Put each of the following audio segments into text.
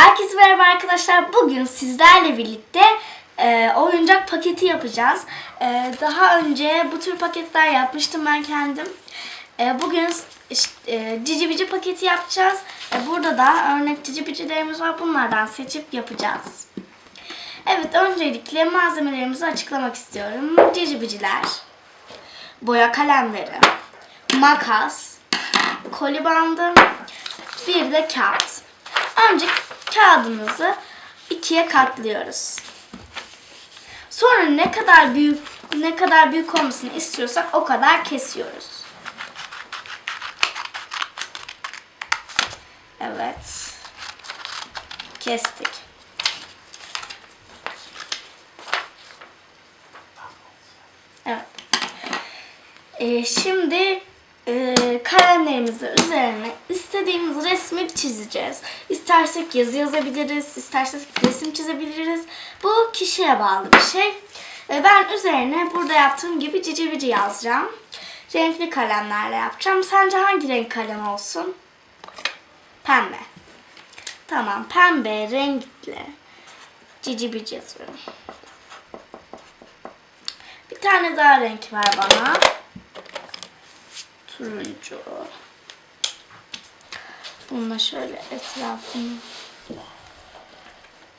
Herkese merhaba arkadaşlar. Bugün sizlerle birlikte e, oyuncak paketi yapacağız. E, daha önce bu tür paketler yapmıştım ben kendim. E, bugün e, cici bici paketi yapacağız. E, burada da örnek cici bicilerimiz var. Bunlardan seçip yapacağız. Evet öncelikle malzemelerimizi açıklamak istiyorum. Cici biciler, boya kalemleri, makas, koli bandı, bir de kağıt. Önce kağıdımızı ikiye katlıyoruz. Sonra ne kadar büyük ne kadar büyük olmasını istiyorsak o kadar kesiyoruz. Evet. Kestik. Evet. Ee, şimdi e, kalemlerimizin üzerine istediğimiz resmi çizeceğiz. İstersek yazı yazabiliriz, istersek resim çizebiliriz. Bu kişiye bağlı bir şey. E, ben üzerine burada yaptığım gibi cici bici yazacağım. Renkli kalemlerle yapacağım. Sence hangi renk kalem olsun? Pembe. Tamam, pembe renkli cici bici yazıyorum. Bir tane daha renk ver bana turuncu. Bununla şöyle etrafını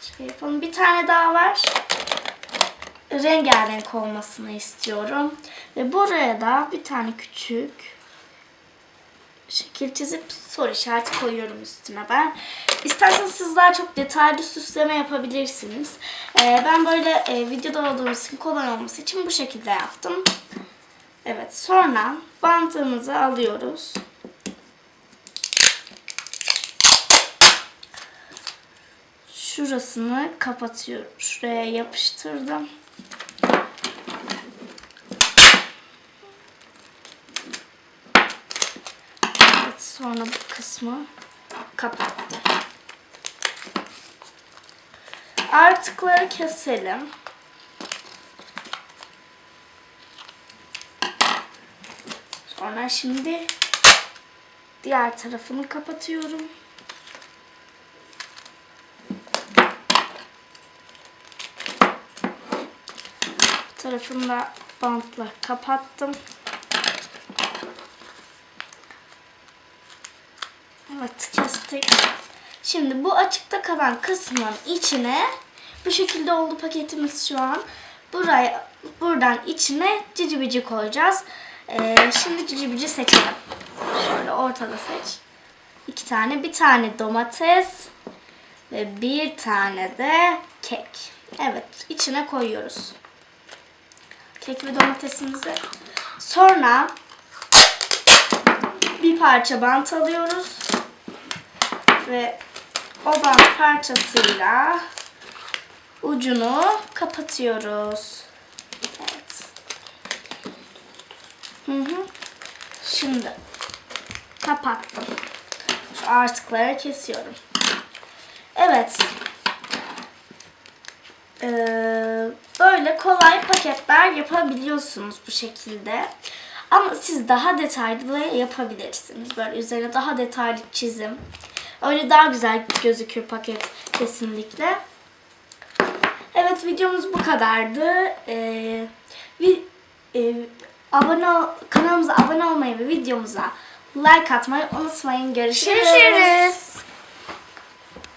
şey yapalım. Bir tane daha var. Rengarenk olmasını istiyorum. Ve buraya da bir tane küçük şekil çizip soru işareti koyuyorum üstüne ben. İsterseniz siz daha çok detaylı süsleme yapabilirsiniz. Ee, ben böyle e, videoda olduğumuz için kolay olması için bu şekilde yaptım. Evet sonra bantımızı alıyoruz. Şurasını kapatıyorum. Şuraya yapıştırdım. Evet sonra bu kısmı kapattım. Artıkları keselim. Sonra şimdi diğer tarafını kapatıyorum. Bu tarafını da bantla kapattım. Evet kestik. Şimdi bu açıkta kalan kısmın içine bu şekilde oldu paketimiz şu an. Buraya buradan içine cici bici koyacağız. Ee, şimdi cici bici seçelim. Şöyle ortada seç. İki tane, bir tane domates ve bir tane de kek. Evet, içine koyuyoruz. Kek ve domatesimizi. Sonra bir parça bant alıyoruz ve o bant parçasıyla ucunu kapatıyoruz. Evet. Hı hı. Şimdi kapattım. Şu artıkları kesiyorum. Evet. Ee, böyle kolay paketler yapabiliyorsunuz bu şekilde. Ama siz daha detaylı yapabilirsiniz. Böyle üzerine daha detaylı çizim. Öyle daha güzel gözükür paket kesinlikle. Evet videomuz bu kadardı. Ee, vi, e, abone ol- kanalımıza abone olmayı ve videomuza like atmayı unutmayın. Görüşürüz. Görüşürüz.